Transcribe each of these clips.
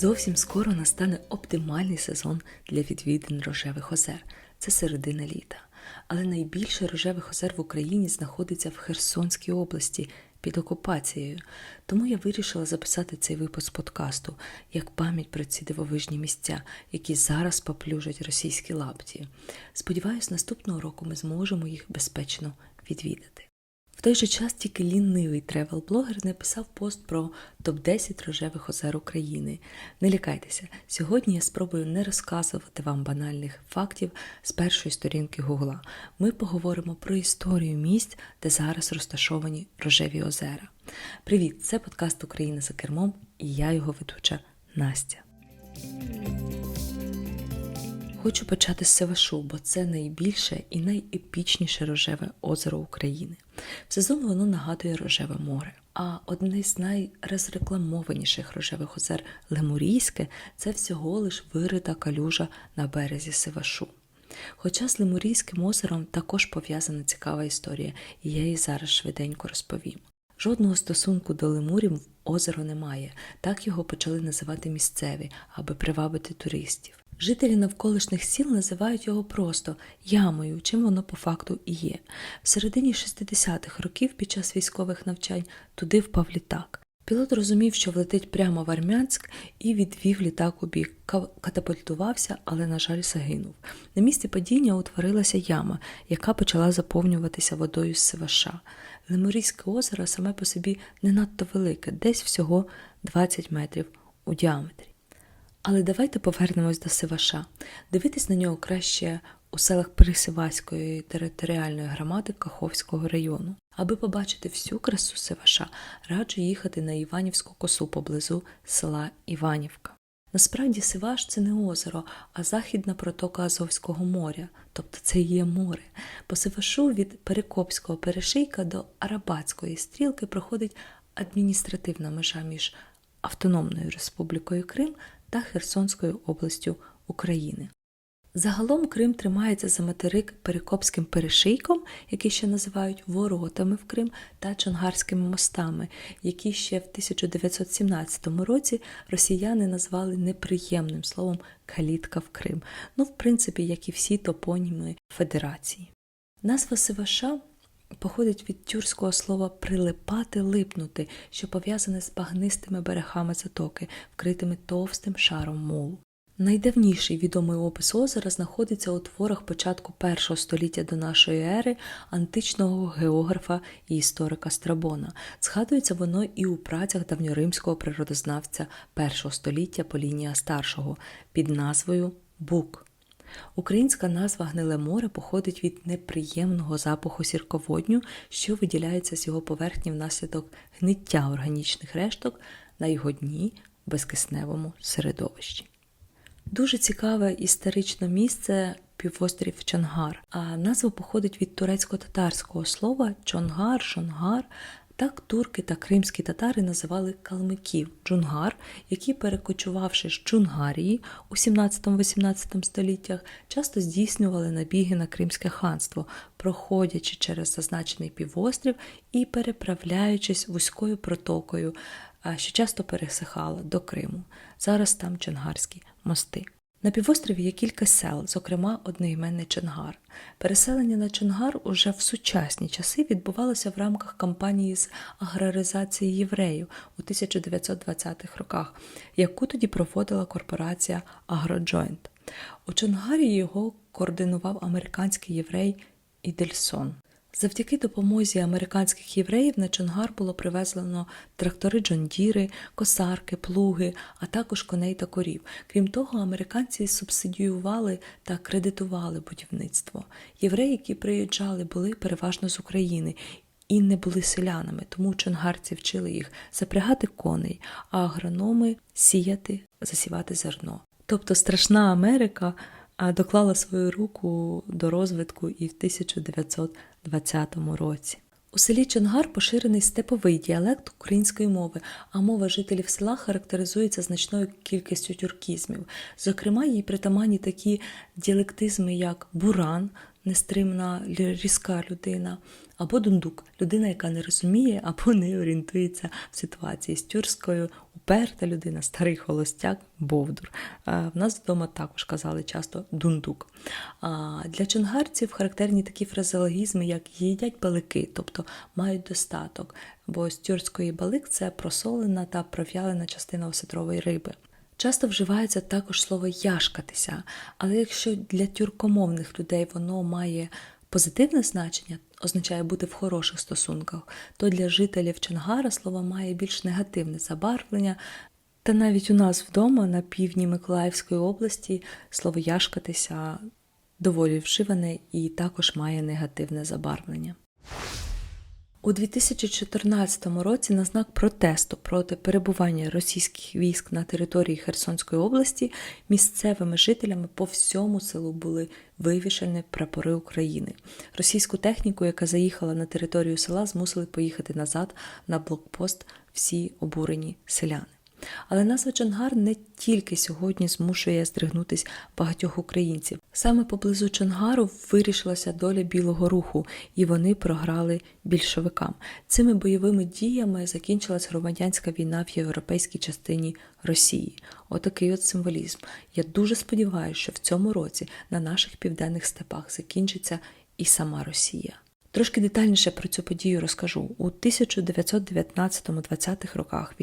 Зовсім скоро настане оптимальний сезон для відвідин рожевих озер. Це середина літа. Але найбільше рожевих озер в Україні знаходиться в Херсонській області під окупацією. Тому я вирішила записати цей випуск подкасту як пам'ять про ці дивовижні місця, які зараз поплюжать російські лапті. Сподіваюсь, наступного року ми зможемо їх безпечно відвідати. В той же час тільки лінивий тревел-блогер написав пост про топ-10 рожевих озер України. Не лякайтеся, сьогодні я спробую не розказувати вам банальних фактів з першої сторінки Гугла. Ми поговоримо про історію місць, де зараз розташовані рожеві озера. Привіт! Це подкаст Україна за кермом і я його ведуча Настя. Хочу почати з Севашу, бо це найбільше і найепічніше рожеве озеро України. В сезон воно нагадує рожеве море. А одне з найрозрекламованіших рожевих озер Лемурійське це всього лиш вирита калюжа на березі Севашу. Хоча з Лемурійським озером також пов'язана цікава історія, і я її зараз швиденько розповім. Жодного стосунку до лемурів озеро немає, так його почали називати місцеві, аби привабити туристів. Жителі навколишніх сіл називають його просто ямою, чим воно по факту і є. В середині 60-х років під час військових навчань туди впав літак. Пілот розумів, що влетить прямо в Армянськ і відвів літак у бік, катапультувався, але, на жаль, загинув. На місці падіння утворилася яма, яка почала заповнюватися водою з Севаша. Лемурійське озеро саме по собі не надто велике, десь всього 20 метрів у діаметрі. Але давайте повернемось до Сиваша. Дивитись на нього краще у селах Присиваської територіальної громади Каховського району. Аби побачити всю красу Сиваша, раджу їхати на Іванівську косу поблизу села Іванівка. Насправді Сиваш це не озеро, а західна протока Азовського моря, тобто це є море. По Сивашу від Перекопського перешийка до Арабатської стрілки проходить адміністративна межа між Автономною Республікою Крим та Херсонською областю України. Загалом Крим тримається за материк Перекопським перешийком, який ще називають воротами в Крим, та Чонгарськими мостами, які ще в 1917 році росіяни назвали неприємним словом калітка в Крим. Ну, в принципі, як і всі топоніми Федерації. Назва Сиваша походить від тюркського слова прилипати, липнути, що пов'язане з багнистими берегами затоки, вкритими товстим шаром мулу. Найдавніший відомий опис озера знаходиться у творах початку першого століття до нашої ери античного географа і історика Страбона. Згадується воно і у працях давньоримського природознавця першого століття Полінія Старшого під назвою Бук. Українська назва Гниле море походить від неприємного запаху сірководню, що виділяється з його поверхні внаслідок гниття органічних решток на його дні в безкисневому середовищі. Дуже цікаве історичне місце півострів Чонгар, а назва походить від турецько-татарського слова чонгар, шонгар. Так турки та кримські татари називали калмиків джунгар, які, перекочувавши з Джунгарії у 17-18 століттях, часто здійснювали набіги на Кримське ханство, проходячи через зазначений півострів і переправляючись вузькою протокою, що часто пересихала до Криму. Зараз там чонгарські мости. На півострові є кілька сел, зокрема одноіменний Чонгар. Переселення на Чонгар уже в сучасні часи відбувалося в рамках кампанії з аграризації євреїв у 1920-х роках, яку тоді проводила корпорація Агроджойнт. У Чонгарі його координував американський єврей Ідельсон. Завдяки допомозі американських євреїв на Чонгар було привезено трактори Джондіри, косарки, плуги, а також коней та корів. Крім того, американці субсидіювали та кредитували будівництво. Євреї, які приїжджали, були переважно з України. І не були селянами, тому чонгарці вчили їх запрягати коней, а агрономи сіяти, засівати зерно. Тобто страшна Америка доклала свою руку до розвитку і в 1920 році. У селі Чонгар поширений степовий діалект української мови, а мова жителів села характеризується значною кількістю тюркізмів. Зокрема, їй притаманні такі діалектизми, як буран, нестримна різка людина, або дундук людина, яка не розуміє або не орієнтується в ситуації з тюркською вперта людина, старий холостяк, бовдур. В нас вдома також казали часто дундук. Для чонгарців характерні такі фразеологізми, як їдять балики, тобто мають достаток, бо з тюркської балик це просолена та пров'ялена частина осетрової риби. Часто вживається також слово яшкатися, але якщо для тюркомовних людей воно має позитивне значення, означає бути в хороших стосунках, то для жителів Чонгара слово має більш негативне забарвлення. Та навіть у нас вдома на півдні Миколаївської області слово яшкатися доволі вживане і також має негативне забарвлення. У 2014 році на знак протесту проти перебування російських військ на території Херсонської області місцевими жителями по всьому селу були вивішені прапори України. Російську техніку, яка заїхала на територію села, змусили поїхати назад на блокпост всі обурені селяни. Але назва Чонгар не тільки сьогодні змушує здригнутись багатьох українців. Саме поблизу Чонгару вирішилася доля білого руху, і вони програли більшовикам. Цими бойовими діями закінчилась громадянська війна в європейській частині Росії. Отакий от символізм. Я дуже сподіваюся, що в цьому році на наших південних степах закінчиться і сама Росія. Трошки детальніше про цю подію розкажу. У 1919-20-х роках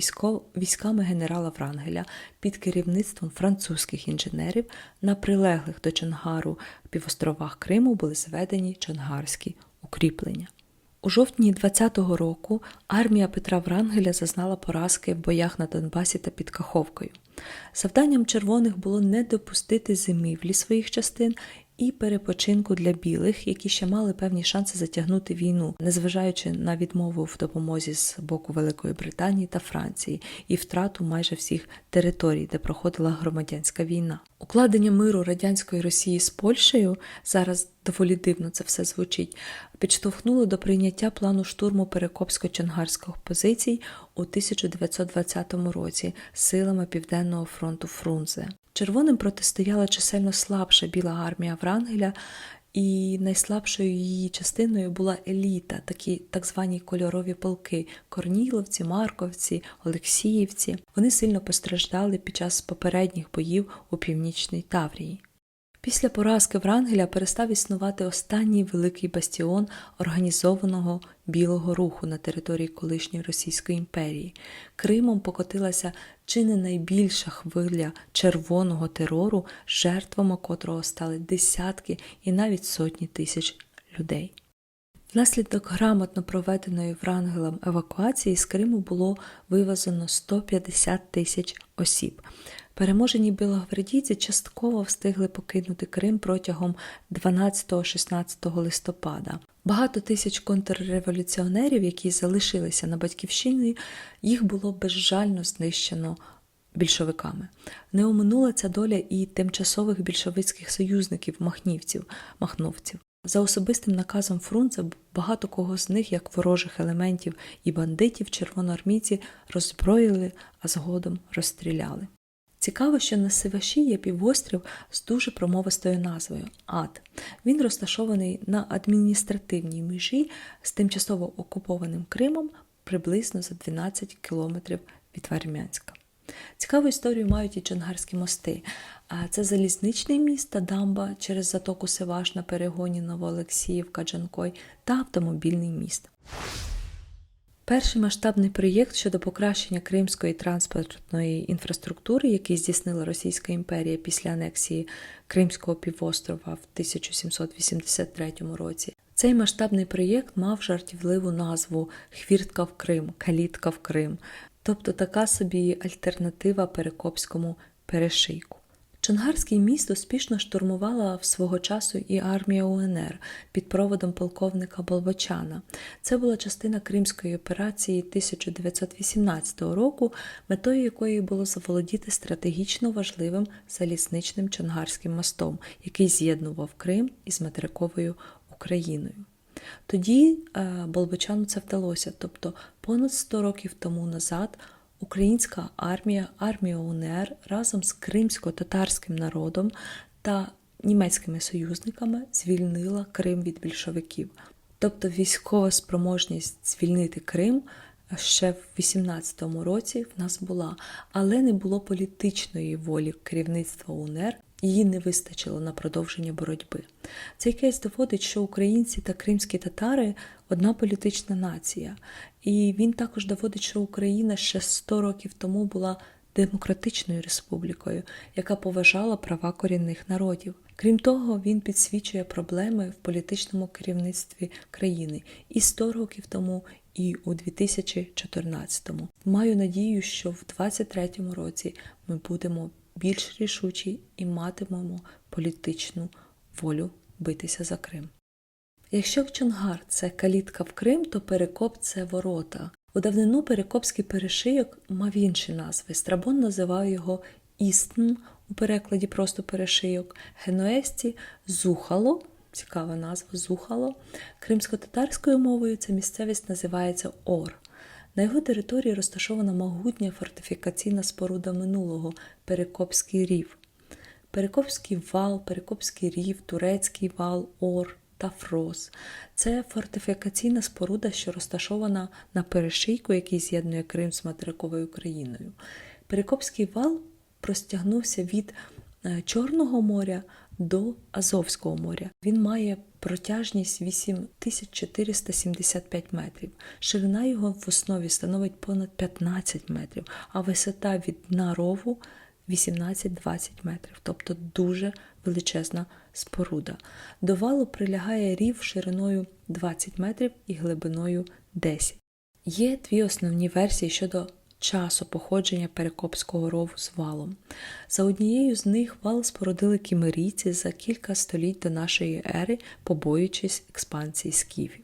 військами генерала Врангеля під керівництвом французьких інженерів на прилеглих до Чонгару півостровах Криму були зведені чонгарські укріплення. У жовтні 20-го року армія Петра Врангеля зазнала поразки в боях на Донбасі та під Каховкою. Завданням червоних було не допустити зимівлі своїх частин і перепочинку для білих, які ще мали певні шанси затягнути війну, незважаючи на відмову в допомозі з боку Великої Британії та Франції і втрату майже всіх територій, де проходила громадянська війна. Укладення миру радянської Росії з Польщею зараз доволі дивно це все звучить. Підштовхнуло до прийняття плану штурму Перекопсько-Чонгарських позицій у 1920 році силами Південного фронту Фрунзе. Червоним протистояла чисельно слабша біла армія Врангеля, і найслабшою її частиною була еліта, такі так звані кольорові полки Корніловці, Марковці, Олексіївці. Вони сильно постраждали під час попередніх боїв у північній Таврії. Після поразки Врангеля перестав існувати останній великий бастіон організованого білого руху на території колишньої Російської імперії. Кримом покотилася чи не найбільша хвиля червоного терору, жертвами котрого стали десятки і навіть сотні тисяч людей. Внаслідок грамотно проведеної Врангелем евакуації з Криму було вивезено 150 тисяч осіб. Переможені білогвардійці частково встигли покинути Крим протягом 12-16 листопада. Багато тисяч контрреволюціонерів, які залишилися на батьківщині, їх було безжально знищено більшовиками. Не оминула ця доля і тимчасових більшовицьких союзників махнівців, махновців. За особистим наказом Фрунзе багато кого з них, як ворожих елементів і бандитів, червоноармійці роззброїли, а згодом розстріляли. Цікаво, що на Сиваші є півострів з дуже промовистою назвою Ад. Він розташований на адміністративній межі з тимчасово окупованим Кримом приблизно за 12 кілометрів від Вармянська. Цікаву історію мають і Чонгарські мости. Це залізничний міст та дамба через затоку Севаш на перегоні Новоолексіївка Джанкой та автомобільний міст. Перший масштабний проєкт щодо покращення кримської транспортної інфраструктури, який здійснила Російська імперія після анексії Кримського півострова в 1783 році. Цей масштабний проєкт мав жартівливу назву Хвіртка в Крим, Калітка в Крим, тобто така собі альтернатива Перекопському перешийку. Чонгарський міст успішно штурмувала в свого часу і армія УНР під проводом полковника Болбочана. Це була частина Кримської операції 1918 року, метою якої було заволодіти стратегічно важливим залізничним Чонгарським мостом, який з'єднував Крим із материковою Україною. Тоді е, Болбочану це вдалося, тобто понад 100 років тому назад українська армія, армія УНР разом з кримсько-татарським народом та німецькими союзниками звільнила Крим від більшовиків. Тобто військова спроможність звільнити Крим ще в 18-му році в нас була, але не було політичної волі керівництва УНР. Її не вистачило на продовження боротьби. Цей кейс доводить, що українці та кримські татари одна політична нація, і він також доводить, що Україна ще 100 років тому була демократичною республікою, яка поважала права корінних народів. Крім того, він підсвічує проблеми в політичному керівництві країни і 100 років тому, і у 2014-му. Маю надію, що в 2023 році ми будемо більш рішучі і матимемо політичну волю битися за Крим. Якщо Чонгар це калітка в Крим, то Перекоп це ворота. У давнину Перекопський перешийок мав інші назви. Страбон називав його Істн, у перекладі просто перешийок, генуесці Зухало, цікава назва Зухало. Кримсько-татарською мовою ця місцевість називається Ор. На його території розташована могутня фортифікаційна споруда минулого Перекопський рів. Перекопський вал, Перекопський рів, Турецький вал, Ор та Фрос. Це фортифікаційна споруда, що розташована на перешийку, який з'єднує Крим з материковою Україною. Перекопський вал простягнувся від е, Чорного моря до Азовського моря. Він має протяжність 8475 метрів. Ширина його в основі становить понад 15 метрів, а висота від дна рову 18-20 метрів, тобто дуже величезна споруда. До валу прилягає рів шириною 20 метрів і глибиною 10. Є дві основні версії щодо часу походження Перекопського рову з валом. За однією з них вал спорудили кімерійці за кілька століть до нашої ери, побоюючись експансії скіфів.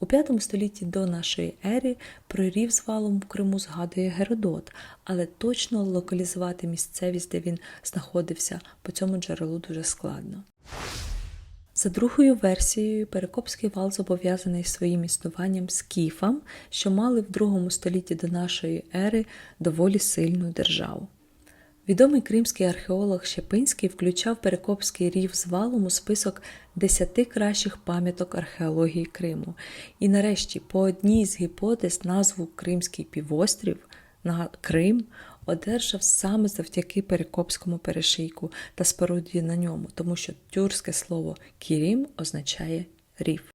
У V столітті до нашої ери про рів з валом в Криму згадує Геродот, але точно локалізувати місцевість, де він знаходився, по цьому джерелу дуже складно. За другою версією, Перекопський вал зобов'язаний своїм існуванням скіфам, що мали в другому столітті до нашої ери доволі сильну державу. Відомий кримський археолог Щепинський включав Перекопський рів з валом у список десяти кращих пам'яток археології Криму. І нарешті, по одній з гіпотез, назву Кримський півострів на Крим одержав саме завдяки Перекопському перешийку та споруді на ньому, тому що тюркське слово Кірім означає рів.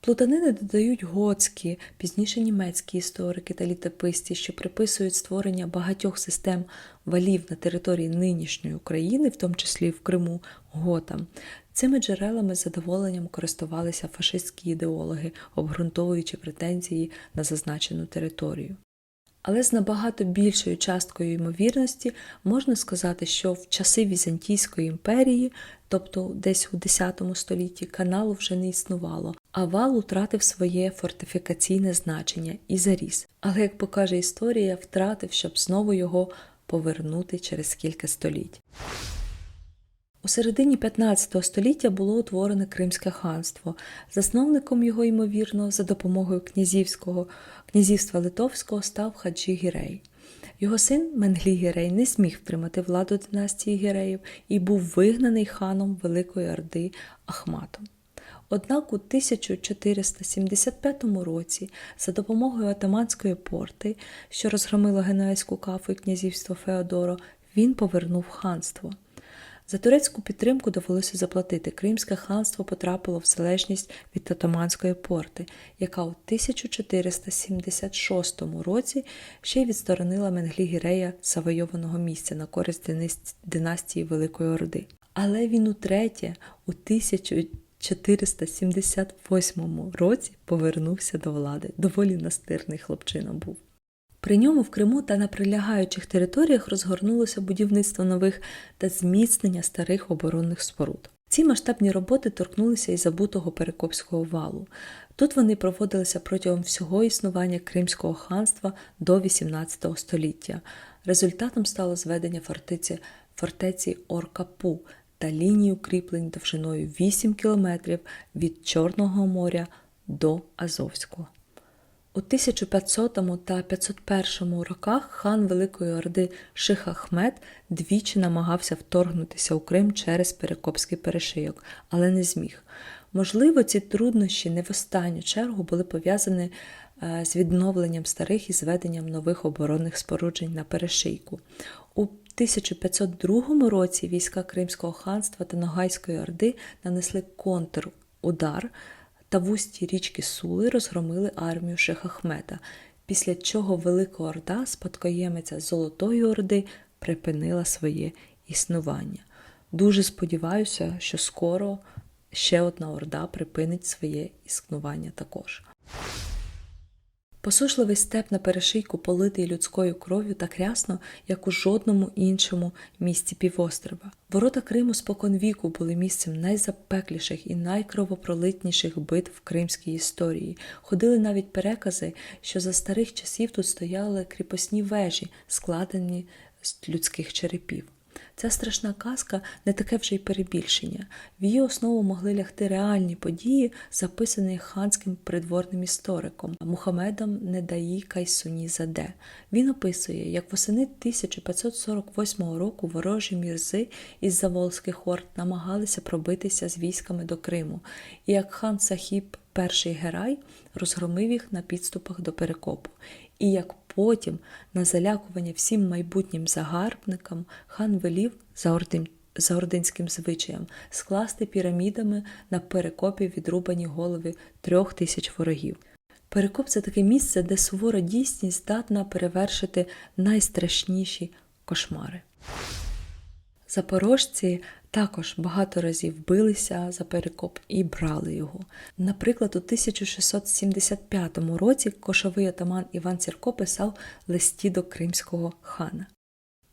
Плутанини додають готські, пізніше німецькі історики та літописці, що приписують створення багатьох систем валів на території нинішньої України, в тому числі в Криму, готам. Цими джерелами задоволенням користувалися фашистські ідеологи, обґрунтовуючи претензії на зазначену територію. Але з набагато більшою часткою ймовірності можна сказати, що в часи Візантійської імперії, тобто десь у X столітті, каналу вже не існувало, а вал утратив своє фортифікаційне значення і заріс. Але, як покаже історія, втратив, щоб знову його повернути через кілька століть. У середині 15 століття було утворене Кримське ханство. Засновником його, ймовірно, за допомогою князівського князівства Литовського став Хаджі Гірей. Його син Менглі Гірей не зміг втримати владу династії Гіреїв і був вигнаний ханом Великої Орди Ахматом. Однак у 1475 році за допомогою атаманської порти, що розгромило Генуезьку кафу і князівство Феодоро, він повернув ханство. За турецьку підтримку довелося заплатити. Кримське ханство потрапило в залежність від Отоманської порти, яка у 1476 році ще й відсторонила Менглі Гірея завойованого місця на користь династії Великої Орди. Але він утретє, у 1478 році повернувся до влади. Доволі настирний хлопчина був. При ньому в Криму та на прилягаючих територіях розгорнулося будівництво нових та зміцнення старих оборонних споруд. Ці масштабні роботи торкнулися і забутого Перекопського валу. Тут вони проводилися протягом всього існування Кримського ханства до XVIII століття. Результатом стало зведення фортеці, фортеці Оркапу та лінії укріплень довжиною 8 кілометрів від Чорного моря до Азовського. У 1500 та 501 роках хан Великої Орди Ших Ахмед двічі намагався вторгнутися у Крим через Перекопський перешийок, але не зміг. Можливо, ці труднощі не в останню чергу були пов'язані е, з відновленням старих і зведенням нових оборонних споруджень на перешийку. У 1502 році війська Кримського ханства та Ногайської Орди нанесли контрудар та в усті річки Сули розгромили армію Шехахмета, після чого Велика Орда, спадкоємиця Золотої Орди, припинила своє існування. Дуже сподіваюся, що скоро ще одна орда припинить своє існування також. Посушливий степ на перешийку политий людською кров'ю так рясно, як у жодному іншому місті півострова. Ворота Криму споконвіку були місцем найзапекліших і найкровопролитніших битв в кримській історії. Ходили навіть перекази, що за старих часів тут стояли кріпосні вежі, складені з людських черепів. Ця страшна казка не таке вже й перебільшення. В її основу могли лягти реальні події, записані ханським придворним істориком Мухамедом Недаї Кайсуні Заде. Він описує, як восени 1548 року ворожі мірзи із Заволзьких орд намагалися пробитися з військами до Криму, і як хан Сахіб перший Герай розгромив їх на підступах до Перекопу. І як потім, на залякування всім майбутнім загарбникам, хан велів за, ордин, за ординським звичаєм скласти пірамідами на перекопі відрубані голови трьох тисяч ворогів. Перекоп це таке місце, де сувора дійсність здатна перевершити найстрашніші кошмари. Запорожці також багато разів билися за перекоп і брали його. Наприклад, у 1675 році кошовий отаман Іван Сірко писав листі до кримського хана.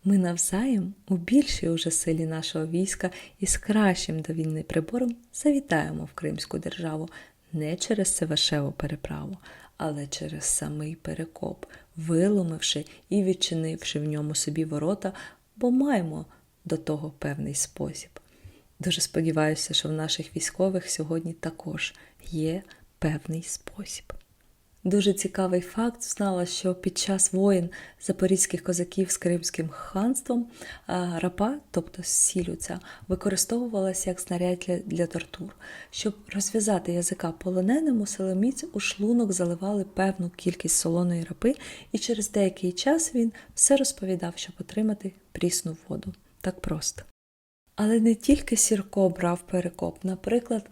Ми навзаєм у більшій уже силі нашого війська і з кращим до війни прибором завітаємо в Кримську державу не через Севашеву переправу, але через самий перекоп, виломивши і відчинивши в ньому собі ворота, бо маємо до того певний спосіб. Дуже сподіваюся, що в наших військових сьогодні також є певний спосіб. Дуже цікавий факт знала, що під час воїн запорізьких козаків з Кримським ханством рапа, тобто сілю ця, використовувалася як снаряд для, тортур. Щоб розв'язати язика полоненому, силоміць у шлунок заливали певну кількість солоної рапи, і через деякий час він все розповідав, щоб отримати прісну воду. Так просто. Але не тільки Сірко брав перекоп. Наприклад,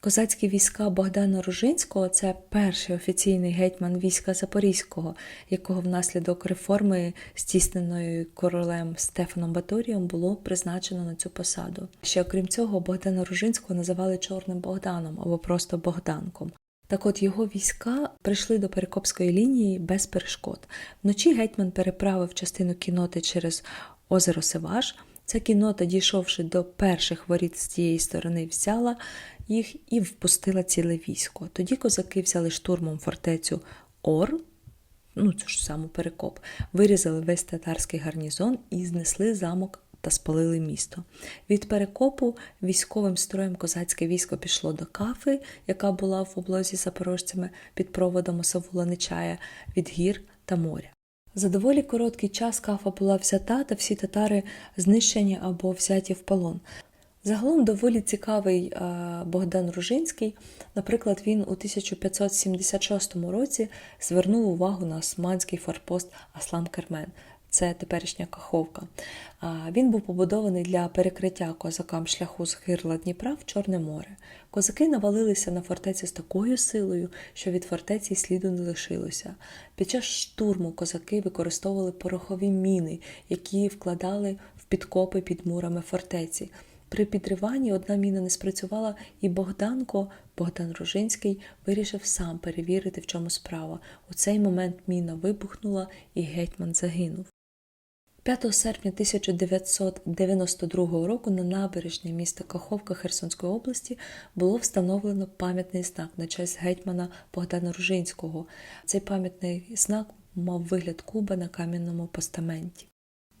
козацькі війська Богдана Ружинського це перший офіційний гетьман війська Запорізького, якого внаслідок реформи, здійсненої королем Стефаном Баторієм, було призначено на цю посаду. Ще окрім цього, Богдана Ружинського називали Чорним Богданом або просто Богданком. Так от його війська прийшли до Перекопської лінії без перешкод. Вночі гетьман переправив частину кіноти через озеро Севаш. Ця кінота, дійшовши до перших воріт з тієї сторони, взяла їх і впустила ціле військо. Тоді козаки взяли штурмом фортецю Ор, ну цю ж саму перекоп, вирізали весь татарський гарнізон і знесли замок та спалили місто. Від перекопу військовим строєм козацьке військо пішло до кафи, яка була в облозі запорожцями під проводом Осавула Нечая від гір та моря. За доволі короткий час кафа була взята, та всі татари знищені або взяті в полон. Загалом доволі цікавий Богдан Ружинський. Наприклад, він у 1576 році звернув увагу на османський форпост Аслам Кермен. Це теперішня Каховка. Він був побудований для перекриття козакам шляху з гирла Дніпра в Чорне море. Козаки навалилися на фортецю з такою силою, що від фортеці сліду не лишилося. Під час штурму козаки використовували порохові міни, які вкладали в підкопи під мурами фортеці. При підриванні одна міна не спрацювала, і Богданко, Богдан Ружинський, вирішив сам перевірити, в чому справа. У цей момент міна вибухнула, і гетьман загинув. 5 серпня 1992 року на набережні міста Каховка Херсонської області було встановлено пам'ятний знак на честь гетьмана Богдана Ружинського. Цей пам'ятний знак мав вигляд куба на кам'яному постаменті.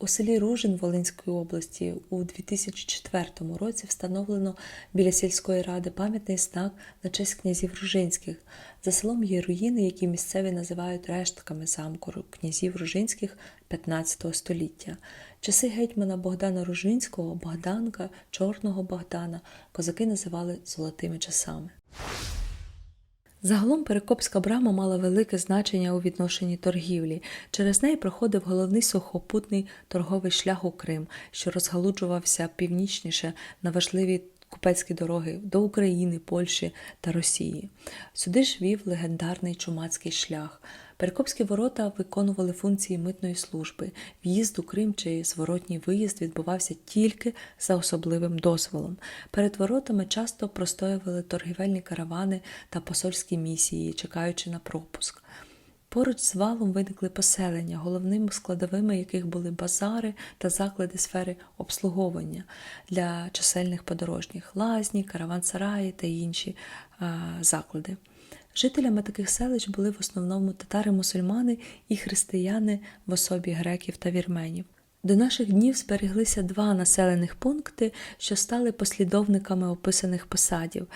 У селі Ружин Волинської області у 2004 році встановлено біля сільської ради пам'ятний знак на честь князів Ружинських. За селом є руїни, які місцеві називають рештками замку князів Ружинських 15 століття. Часи гетьмана Богдана Ружинського, Богданка, Чорного Богдана козаки називали золотими часами. Загалом Перекопська брама мала велике значення у відношенні торгівлі. Через неї проходив головний сухопутний торговий шлях у Крим, що розгалуджувався північніше на важливі купецькі дороги до України, Польщі та Росії. Сюди ж вів легендарний чумацький шлях. Перекопські ворота виконували функції митної служби. В'їзд у Крим чи зворотній виїзд відбувався тільки за особливим дозволом. Перед воротами часто простоювали торгівельні каравани та посольські місії, чекаючи на пропуск. Поруч з валом виникли поселення, головними складовими яких були базари та заклади сфери обслуговування для чисельних подорожніх лазні, караван-сараї та інші е, заклади. Жителями таких селищ були в основному татари-мусульмани і християни в особі греків та вірменів. До наших днів збереглися два населених пункти, що стали послідовниками описаних посадів.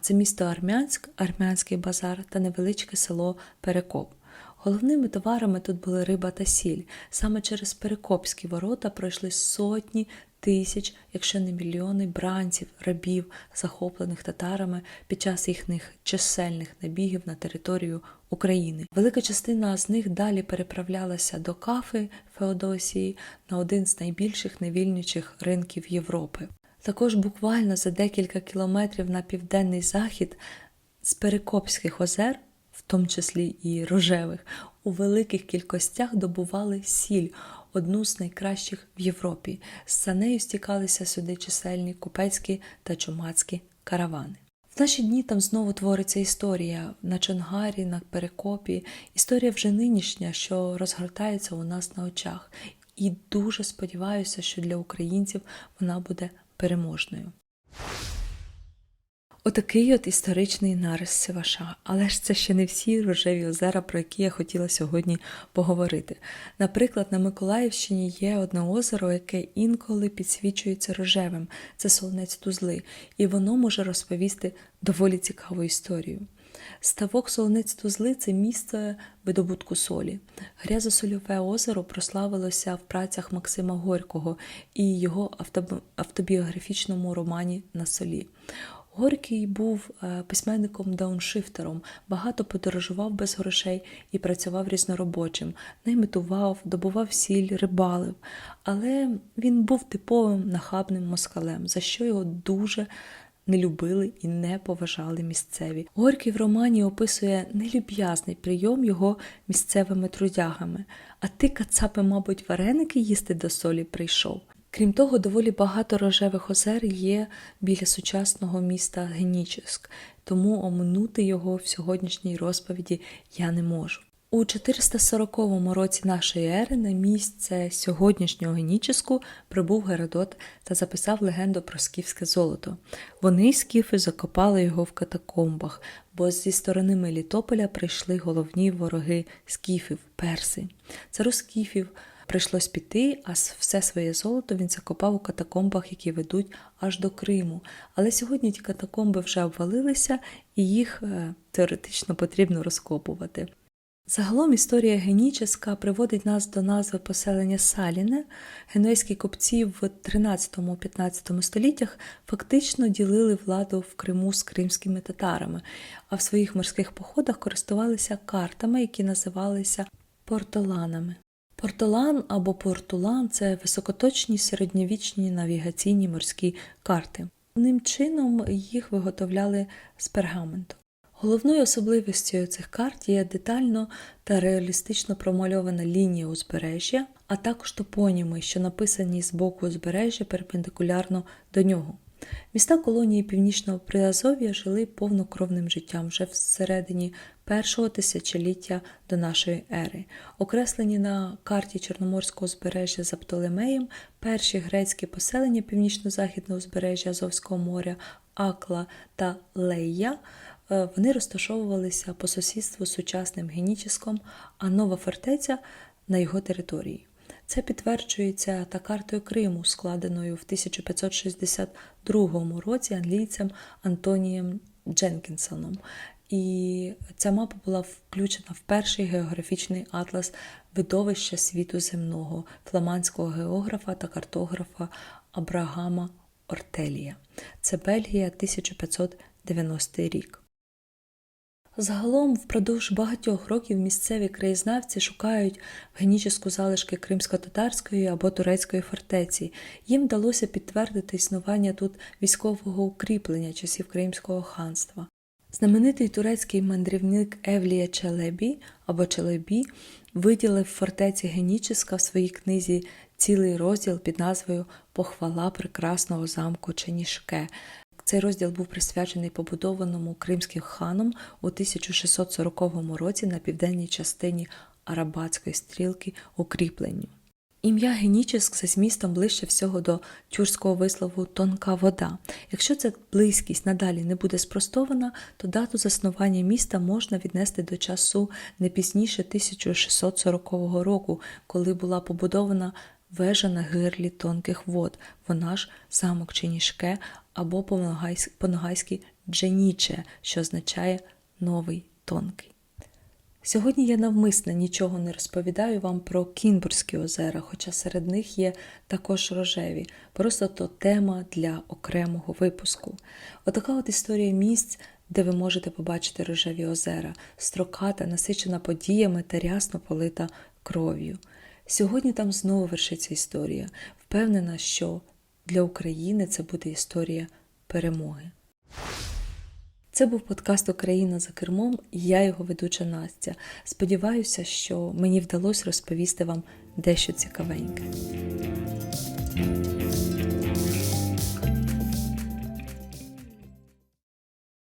Це місто Армянськ, Армянський базар та невеличке село Перекоп. Головними товарами тут були риба та сіль. Саме через Перекопські ворота пройшли сотні тисяч, якщо не мільйони бранців, рабів, захоплених татарами під час їхніх чисельних набігів на територію України. Велика частина з них далі переправлялася до Кафи Феодосії на один з найбільших невільничих ринків Європи. Також буквально за декілька кілометрів на південний захід з Перекопських озер, в тому числі і рожевих, у великих кількостях добували сіль, одну з найкращих в Європі. За нею стікалися сюди чисельні купецькі та чумацькі каравани. В наші дні там знову твориться історія на Чонгарі, на Перекопі, історія вже нинішня, що розгортається у нас на очах. І дуже сподіваюся, що для українців вона буде переможною. Отакий от історичний нарис Севаша. Але ж це ще не всі рожеві озера, про які я хотіла сьогодні поговорити. Наприклад, на Миколаївщині є одне озеро, яке інколи підсвічується рожевим це Солонець Тузли, і воно може розповісти доволі цікаву історію. Ставок Солонець Тузли це місце видобутку солі. Грязосольове озеро прославилося в працях Максима Горького і його автобіографічному романі На солі. Горький був письменником-дауншифтером, багато подорожував без грошей і працював різноробочим, наймитував, добував сіль, рибалив. Але він був типовим нахабним москалем, за що його дуже не любили і не поважали місцеві. Горький в романі описує нелюб'язний прийом його місцевими трудягами. А ти, кацапи, мабуть, вареники їсти до солі прийшов. Крім того, доволі багато рожевих озер є біля сучасного міста Генічеськ, тому оминути його в сьогоднішній розповіді я не можу. У 440 році нашої ери на місце сьогоднішнього Геніческу прибув Геродот та записав легенду про скіфське золото. Вони, скіфи, закопали його в катакомбах, бо зі сторони Мелітополя прийшли головні вороги скіфів перси. Цару скіфів Прийшлось піти, а все своє золото він закопав у катакомбах, які ведуть аж до Криму. Але сьогодні ті катакомби вже обвалилися і їх е, теоретично потрібно розкопувати. Загалом історія геніческа приводить нас до назви поселення Саліне. Генуейські купці в 13-15 століттях фактично ділили владу в Криму з кримськими татарами, а в своїх морських походах користувалися картами, які називалися портоланами. Портолан або портулан це високоточні середньовічні навігаційні морські карти. Ним чином їх виготовляли з пергаменту. Головною особливістю цих карт є детально та реалістично промальована лінія узбережжя, а також топоніми, що написані з боку узбережжя перпендикулярно до нього. Міста колонії Північного Приазов'я жили повнокровним життям вже всередині першого тисячоліття до нашої ери. Окреслені на карті Чорноморського узбережжя за Птолемеєм перші грецькі поселення північно-західного узбережжя Азовського моря, Акла та Лея. Е, вони розташовувалися по сусідству з сучасним Геніческом, а нова фортеця на його території. Це підтверджується та картою Криму, складеною в 1562 році англійцем Антонієм Дженкінсоном. І ця мапа була включена в перший географічний атлас видовища світу земного фламандського географа та картографа Абрагама Ортелія. Це Бельгія 1590 рік. Загалом, впродовж багатьох років місцеві краєзнавці шукають в геніческу залишки кримсько-татарської або турецької фортеці. Їм вдалося підтвердити існування тут військового укріплення часів Кримського ханства. Знаменитий турецький мандрівник Евлія Челебі або Челебі виділив фортеці Геніческа в своїй книзі цілий розділ під назвою Похвала прекрасного замку Ченішке. Цей розділ був присвячений побудованому кримським ханом у 1640 році на південній частині Арабатської стрілки укріпленню. Ім'я Геніческ за змістом ближче всього до тюркського вислову тонка вода. Якщо ця близькість надалі не буде спростована, то дату заснування міста можна віднести до часу не пізніше 1640 року, коли була побудована вежа на гирлі тонких вод, вона ж замок Ченішке або по-ногайськи Дженіче, що означає новий тонкий. Сьогодні я навмисно нічого не розповідаю вам про Кінбурзькі озера, хоча серед них є також рожеві, просто то тема для окремого випуску. Отака от історія місць, де ви можете побачити рожеві озера, строката, насичена подіями та рясно полита кров'ю. Сьогодні там знову вершиться історія. Впевнена, що для України це буде історія перемоги. Це був подкаст Україна за кермом, і я його ведуча Настя. Сподіваюся, що мені вдалося розповісти вам дещо цікавеньке.